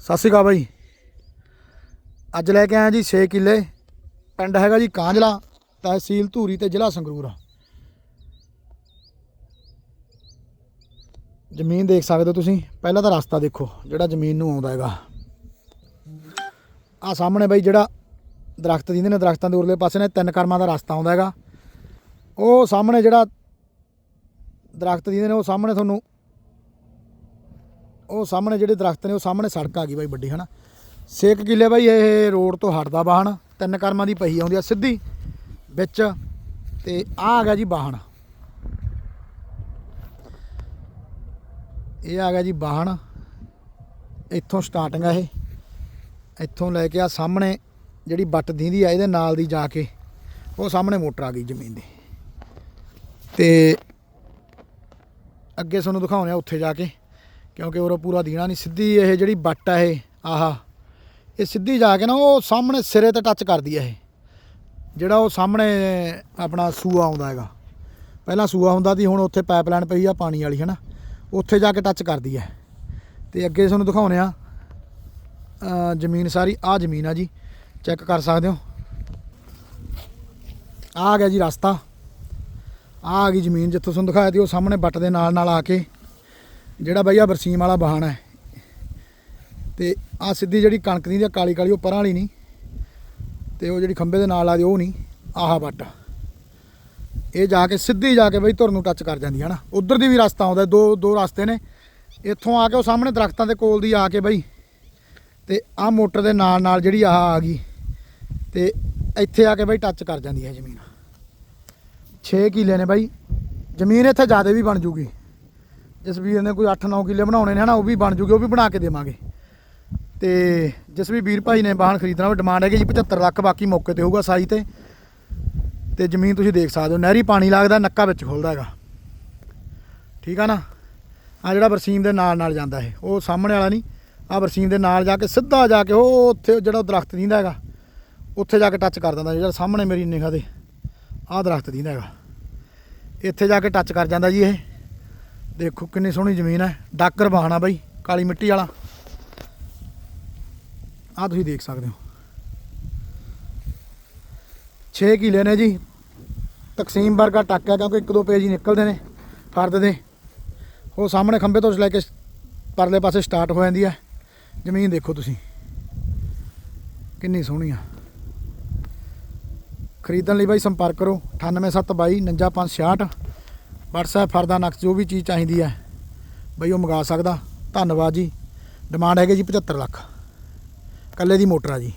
ਸਤਿ ਸ਼੍ਰੀ ਅਕਾਲ ਬਾਈ। ਅੱਜ ਲੈ ਕੇ ਆਇਆ ਜੀ 6 ਕਿੱਲੇ। ਪਿੰਡ ਹੈਗਾ ਜੀ ਕਾਂਜਲਾ, ਤਹਿਸੀਲ ਧੂਰੀ ਤੇ ਜ਼ਿਲ੍ਹਾ ਸੰਗਰੂਰ। ਆ ਜ਼ਮੀਨ ਦੇਖ ਸਕਦੇ ਹੋ ਤੁਸੀਂ। ਪਹਿਲਾਂ ਤਾਂ ਰਸਤਾ ਦੇਖੋ, ਜਿਹੜਾ ਜ਼ਮੀਨ ਨੂੰ ਆਉਂਦਾ ਹੈਗਾ। ਆ ਸਾਹਮਣੇ ਬਾਈ ਜਿਹੜਾ ਦਰਖਤ ਦਿੰਦੇ ਨੇ ਦਰਖਤਾਂ ਦੇ ਉਰਲੇ ਪਾਸੇ ਨੇ, ਤਿੰਨ ਕਰਮਾਂ ਦਾ ਰਸਤਾ ਆਉਂਦਾ ਹੈਗਾ। ਉਹ ਸਾਹਮਣੇ ਜਿਹੜਾ ਦਰਖਤ ਦਿੰਦੇ ਨੇ, ਉਹ ਸਾਹਮਣੇ ਤੁਹਾਨੂੰ ਉਹ ਸਾਹਮਣੇ ਜਿਹੜੇ ਦਰਖਤ ਨੇ, ਉਹ ਸਾਹਮਣੇ ਸੜਕ ਆ ਗਈ ਬਾਈ ਵੱਡੀ, ਹਨਾ। ਛੇ ਕੁ ਕਿੱਲੇ ਬਾਈ, ਇਹ ਰੋਡ ਤੋਂ ਹਟਦਾ ਵਾਹਣ ਤਿੰਨ ਕਰਮਾਂ ਦੀ ਪਹੀ ਆਉਂਦੀ ਆ ਸਿੱਧੀ, ਵਿੱਚ, ਤੇ ਆ ਆ ਗਿਆ ਜੀ ਵਾਹਣ ਇਹ ਆ ਗਿਆ ਜੀ ਵਾਹਣ ਇੱਥੋਂ ਸਟਾਰਟਿੰਗ ਆ ਇਹ। ਇੱਥੋਂ ਲੈ ਕੇ ਆ ਸਾਹਮਣੇ ਜਿਹੜੀ ਬੱਟ ਦੀਂਦੀ ਆ, ਇਹਦੇ ਨਾਲ ਦੀ ਜਾ ਕੇ, ਉਹ ਸਾਹਮਣੇ ਮੋਟਰ ਆ ਗਈ ਜ਼ਮੀਨ ਦੀ। ਤੇ ਅੱਗੇ ਤੁਹਾਨੂੰ ਦਿਖਾਉਣੇ ਆ ਉੱਥੇ ਜਾ ਕੇ। ਕਿਉਂਕਿ ਉਹ ਪੂਰਾ ਦੀਣਾ ਨਹੀਂ, ਸਿੱਧੀ ਇਹ ਜਿਹੜੀ ਬੱਟ ਆ ਇਹ, ਆਹਾ। ਇਹ ਸਿੱਧੀ ਜਾ ਕੇ ਨਾ ਉਹ ਸਾਹਮਣੇ ਸਿਰੇ ਤੇ ਟੱਚ ਕਰਦੀ ਹੈ ਇਹ। ਜਿਹੜਾ ਉਹ ਸਾਹਮਣੇ ਆਪਣਾ ਸੂਆ ਆਉਂਦਾ ਹੈਗਾ। ਪਹਿਲਾਂ ਸੂਆ ਹੁੰਦਾ ਸੀ, ਹੁਣ ਉੱਥੇ ਪਾਈਪਲਾਈਨ ਪਈ ਆ ਪਾਣੀ ਵਾਲੀ ਹੈ ਨਾ ਉੱਥੇ ਜਾ ਕੇ ਟੱਚ ਕਰਦੀ ਹੈ ਤੇ ਅੱਗੇ ਤੁਹਾਨੂੰ ਦਿਖਾਉਣੇ ਆ। ਜ਼ਮੀਨ ਸਾਰੀ ਆ ਜ਼ਮੀਨ ਆ ਜੀ। ਚੈੱਕ ਕਰ ਸਕਦੇ ਹੋ। ਆ ਗਿਆ ਜੀ ਰਸਤਾ। ਆ ਆ ਗਈ ਜ਼ਮੀਨ ਜਿੱਥੋਂ ਤੁਹਾਨੂੰ ਦਿਖਾਇਆ ਸੀ, ਉਹ ਸਾਹਮਣੇ ਬੱਟ ਦੇ ਨਾਲ ਨਾਲ ਆ ਕੇ ਜਿਹੜਾ ਬਾਈ ਆ ਬਰਸੀਮ ਵਾਲਾ ਬਾਹਣ ਹੈ। ਤੇ ਆ ਸਿੱਧੀ ਜਿਹੜੀ ਕਣਕ ਦੀ ਜਾਂ ਕਾਲੀ ਕਾਲੀ ਉਹ ਪਰਾਂ ਵਾਲੀ ਨਹੀਂ। ਤੇ ਉਹ ਜਿਹੜੀ ਖੰਬੇ ਦੇ ਨਾਲ ਆ ਦੀ ਉਹ ਨਹੀਂ, ਆਹਾ ਵੱਟ ਇਹ ਜਾ ਕੇ ਸਿੱਧੀ ਜਾ ਕੇ ਬਈ ਧੁਰ ਨੂੰ ਟੱਚ ਕਰ ਜਾਂਦੀ ਹੈ ਨਾ। ਉਧਰ ਦੀ ਵੀ ਰਸਤਾ ਆਉਂਦਾ, ਦੋ ਦੋ ਰਸਤੇ ਨੇ। ਇੱਥੋਂ ਆ ਕੇ ਉਹ ਸਾਹਮਣੇ ਦਰਖਤਾਂ ਦੇ ਕੋਲ ਦੀ ਆ ਕੇ ਬਈ। ਤੇ ਆ ਮੋਟਰ ਦੇ ਨਾਲ ਨਾਲ ਜਿਹੜੀ ਆਹ ਆ ਗਈ। ਤੇ ਇੱਥੇ ਆ ਕੇ ਬਈ ਟੱਚ ਕਰ ਜਾਂਦੀ ਹੈ ਜ਼ਮੀਨ। 6 ਕਿੱਲੇ ਨੇ ਬਾਈ। ਜ਼ਮੀਨ ਇੱਥੇ ਜ਼ਿਆਦਾ ਵੀ ਬਣ ਜੂਗੀ। ਜਿਸ ਵੀਰ ਨੇ ਕੋਈ 8-9 ਕਿੱਲੇ ਬਣਾਉਣੇ ਨੇ ਹਨਾ, ਉਹ ਵੀ ਬਣ ਜੂਗੇ, ਉਹ ਵੀ ਬਣਾ ਕੇ ਦੇਵਾਂਗੇ। ਤੇ ਜਿਸ ਵੀ ਵੀਰ ਭਾਈ ਨੇ ਵਾਹਨ ਖਰੀਦਣਾ, ਉਹ ਡਿਮਾਂਡ ਹੈਗੀ ਜੀ 75 ਲੱਖ ਬਾਕੀ ਮੌਕੇ ਤੇ ਹੋਊਗਾ ਸਾਈ ਤੇ। ਤੇ ਜ਼ਮੀਨ ਤੁਸੀਂ ਦੇਖ ਸਕਦੇ ਹੋ, ਨਹਿਰੀ ਪਾਣੀ ਲੱਗਦਾ, ਨੱਕਾ ਵਿੱਚ ਖੁੱਲਦਾ ਹੈਗਾ। ਠੀਕ ਆ ਨਾ? ਆ ਜਿਹੜਾ ਬਰਸੀਮ ਦੇ ਨਾਲ ਨਾਲ ਜਾਂਦਾ ਇਹ, ਉਹ ਸਾਹਮਣੇ ਵਾਲਾ ਨਹੀਂ ਆ ਬਰਸੀਮ ਦੇ ਨਾਲ ਜਾ ਕੇ ਸਿੱਧਾ ਜਾ ਕੇ ਉਹ ਉੱਥੇ ਜਿਹੜਾ ਉਹ ਦਰਖਤ ਦਿੰਦਾ ਹੈਗਾ, ਉੱਥੇ ਜਾ ਕੇ ਟੱਚ ਕਰ ਦਿੰਦਾ ਜਿਹੜਾ ਸਾਹਮਣੇ ਮੇਰੀ ਨਿਗਾਹ ਦੇ ਆਹ ਦਰਖਤ ਦਿੰਦਾ ਹੈਗਾ। ਇੱਥੇ ਜਾ ਕੇ ਟੱਚ ਕਰ ਜਾਂਦਾ ਜੀ ਇਹ। ਦੇਖੋ ਕਿੰਨੀ ਸੋਹਣੀ ਜ਼ਮੀਨ ਹੈ। ਡਾਕਰ ਬਹਾਨਾ ਬਾਈ, ਕਾਲੀ ਮਿੱਟੀ ਵਾਲਾ। ਆਹ ਤੁਸੀਂ ਦੇਖ ਸਕਦੇ ਹੋ। 6 ਕਿਲੇ ਨੇ ਜੀ। ਤਕਸੀਮ ਵਰਗਾ ਟੱਕ ਹੈ ਕਿਉਂਕਿ ਇੱਕ ਦੋ ਪੇਜ ਹੀ ਨਿਕਲਦੇ ਨੇ ਫਰਦ ਦੇ। ਉਹ ਸਾਹਮਣੇ ਖੰਬੇ ਤੋਂ ਲੈ ਕੇ ਪਰਲੇ ਪਾਸੇ ਸਟਾਰਟ ਹੋ ਜਾਂਦੀ ਹੈ। ਜ਼ਮੀਨ ਦੇਖੋ ਤੁਸੀਂ। ਕਿੰਨੀ ਸੋਹਣੀ ਆ। ਖਰੀਦਣ ਲਈ ਬਾਈ ਸੰਪਰਕ ਕਰੋ। 98722 99566 WhatsApp ਫਰਦਾ ਨਕਸ਼ ਜੋ ਵੀ ਚੀਜ਼ ਚਾਹੀਦੀ ਹੈ, ਬਈ ਉਹ ਮੰਗਾ ਸਕਦਾ। ਧੰਨਵਾਦ ਜੀ। ਡਿਮਾਂਡ ਹੈਗੇ ਜੀ 75 ਲੱਖ। ਕੱਲੇ ਦੀ ਮੋਟਰ ਆ ਜੀ।